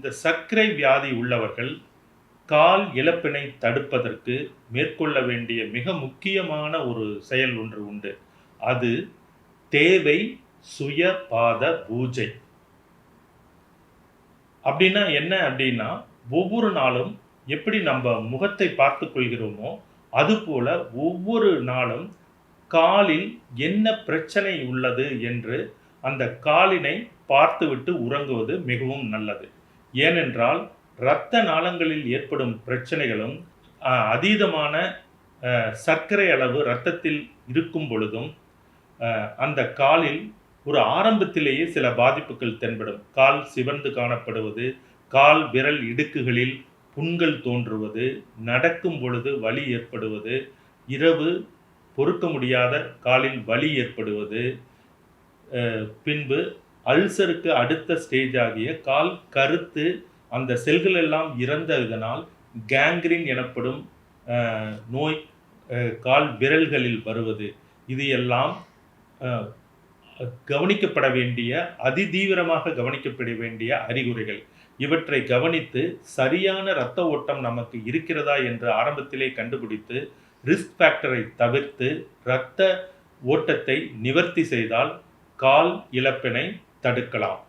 இந்த சர்க்கரை வியாதி உள்ளவர்கள் கால் இழப்பினை தடுப்பதற்கு மேற்கொள்ள வேண்டிய மிக முக்கியமான ஒரு செயல் ஒன்று உண்டு. அது தேவை சுய பாத பூஜை. அப்படின்னா என்ன அப்படின்னா ஒவ்வொரு நாளும் எப்படி நம்ம முகத்தை பார்த்து கொள்கிறோமோ அதுபோல ஒவ்வொரு நாளும் காலில் என்ன பிரச்சனை உள்ளது என்று அந்த காலினை பார்த்துவிட்டு உறங்குவது மிகவும் நல்லது. ஏனென்றால் இரத்த நாளங்களில் ஏற்படும் பிரச்சனைகளும் அதீதமான சர்க்கரை அளவு இரத்தத்தில் இருக்கும் பொழுதும் அந்த காலில் ஒரு ஆரம்பத்திலேயே சில பாதிப்புகள் தென்படும். கால் சிவந்து காணப்படுவது கால் விரல் இடுக்குகளில் புண்கள் தோன்றுவது நடக்கும் பொழுது வலி ஏற்படுவது இரவு பொறுக்க முடியாத காலில் வலி ஏற்படுவது பின்பு அல்சருக்கு அடுத்த ஸ்டேஜ் ஆகிய கால் கருத்து அந்த செல்கள் எல்லாம் இறந்த இதனால் கேங்க்ரின் எனப்படும் நோய் கால் விரல்களில் வருவது. இது எல்லாம் கவனிக்கப்பட வேண்டிய அதிதீவிரமாக கவனிக்கப்பட வேண்டிய அறிகுறிகள். இவற்றை கவனித்து சரியான இரத்த ஓட்டம் நமக்கு இருக்கிறதா என்று ஆரம்பத்திலே கண்டுபிடித்து ரிஸ்க் ஃபேக்டரை தவிர்த்து இரத்த ஓட்டத்தை நிவர்த்தி செய்தால் கால் இழப்பினை தடுக்கலாம்.